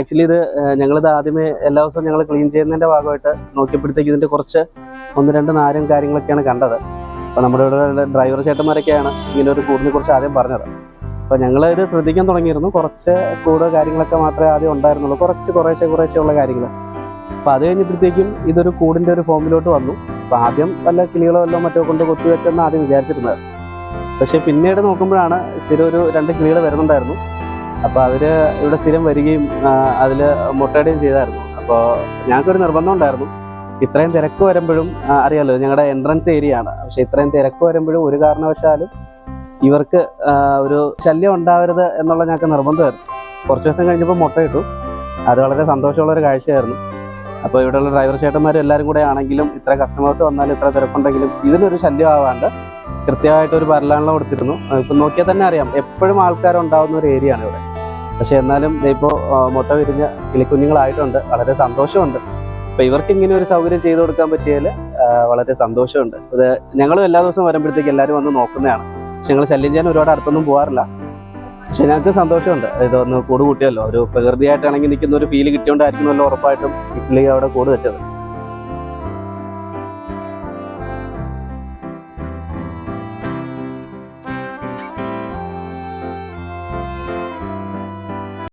Actually ഇത് ഞങ്ങളിത് ആദ്യമേ എല്ലാ ദിവസവും ഞങ്ങൾ ക്ലീൻ ചെയ്യുന്നതിന്റെ ഭാഗമായിട്ട് നോക്കിയപ്പോഴത്തേക്ക് ഇതിന്റെ കുറച്ച് ഒന്ന് രണ്ട് നാരും കാര്യങ്ങളൊക്കെയാണ് കണ്ടത്. അപ്പോൾ നമ്മുടെ ഇവിടെ ഡ്രൈവർ ചേട്ടന്മാരൊക്കെയാണ് ഇങ്ങനെ ഒരു കൂടിനെ കുറിച്ച് ആദ്യം പറഞ്ഞത്. അപ്പോൾ ഞങ്ങൾ ഇത് ശ്രദ്ധിക്കാൻ തുടങ്ങിയിരുന്നു. കുറച്ച് കൂട് കാര്യങ്ങളൊക്കെ മാത്രമേ ആദ്യം ഉണ്ടായിരുന്നുള്ളൂ. കുറച്ച് കുറേശ്ശെ കുറേശ്ശെ ഉള്ള കാര്യങ്ങൾ അപ്പോൾ അത് കഴിഞ്ഞപ്പോഴത്തേക്കും ഇതൊരു കൂടിന്റെ ഒരു ഫോമിലോട്ട് വന്നു. അപ്പോൾ ആദ്യം വല്ല കിളികളോ വല്ലോ മറ്റോ കൊണ്ട് കൊത്തിവെച്ചെന്ന് ആദ്യം വിചാരിച്ചിരുന്നത്. പക്ഷേ പിന്നീട് നോക്കുമ്പോഴാണ് സ്ഥിരം ഒരു രണ്ട് കിളികൾ വരുന്നുണ്ടായിരുന്നു. അപ്പോൾ അവർ ഇവിടെ സ്ഥിരം വരികയും അതിൽ മുട്ടയിടുകയും ചെയ്തായിരുന്നു. അപ്പോൾ ഞങ്ങൾക്കൊരു നിർബന്ധം ഉണ്ടായിരുന്നു. ഇത്രയും തിരക്ക് വരുമ്പോഴും അറിയാലോ ഞങ്ങളുടെ എൻട്രൻസ് ഏരിയ ആണ്. പക്ഷേ ഇത്രയും തിരക്ക് വരുമ്പോഴും ഒരു കാരണവശാലും ഇവർക്ക് ഒരു ശല്യം ഉണ്ടാവരുത് എന്നുള്ള ഞങ്ങൾക്ക് നിർബന്ധമായിരുന്നു കുറച്ച് ദിവസം കഴിഞ്ഞപ്പോൾ മുട്ടയിട്ടു അത് വളരെ സന്തോഷമുള്ള ഒരു കാഴ്ചയായിരുന്നു. അപ്പോൾ ഇവിടെയുള്ള ഡ്രൈവർ ചേട്ടന്മാരും എല്ലാവരും കൂടെ ആണെങ്കിലും ഇത്ര കസ്റ്റമേഴ്സ് വന്നാലും ഇത്ര തിരക്കുണ്ടെങ്കിലും ഇതിനൊരു ശല്യം ആവാണ്ട് കൃത്യമായിട്ട് ഒരു പരിലാളനം കൊടുത്തിരുന്നു. ഇപ്പം നോക്കിയാൽ തന്നെ അറിയാം. എപ്പോഴും ആൾക്കാരുണ്ടാവുന്ന ഒരു ഏരിയ ആണ് ഇവിടെ. പക്ഷെ എന്നാലും ഇപ്പോൾ മുട്ട വിരിഞ്ഞ കിളിക്കുഞ്ഞുങ്ങളായിട്ടുണ്ട്. വളരെ സന്തോഷമുണ്ട്. അപ്പോൾ ഇവർക്ക് ഇങ്ങനെ ഒരു സൗകര്യം ചെയ്തു കൊടുക്കാൻ പറ്റിയതിൽ വളരെ സന്തോഷമുണ്ട്. ഇത് ഞങ്ങളും എല്ലാ ദിവസവും വരുമ്പോഴത്തേക്ക് എല്ലാവരും വന്ന് നോക്കുന്നതാണ്. പക്ഷെ ഞങ്ങൾ ശല്യം ചെയ്യാൻ ഒരുപാട് അടുത്തൊന്നും പോകാറില്ല പക്ഷെ ഞങ്ങൾക്ക് സന്തോഷമുണ്ട്. ഇതൊന്ന് കൂട് കൂട്ടിയല്ലോ ഒരു പ്രകൃതിയായിട്ടാണെങ്കിൽ നിൽക്കുന്ന ഒരു ഫീൽ കിട്ടിയോണ്ടായിരിക്കുന്നല്ലോ ഉറപ്പായിട്ടും ഇഡ്ലി അവിടെ കൂട് വെച്ചത്.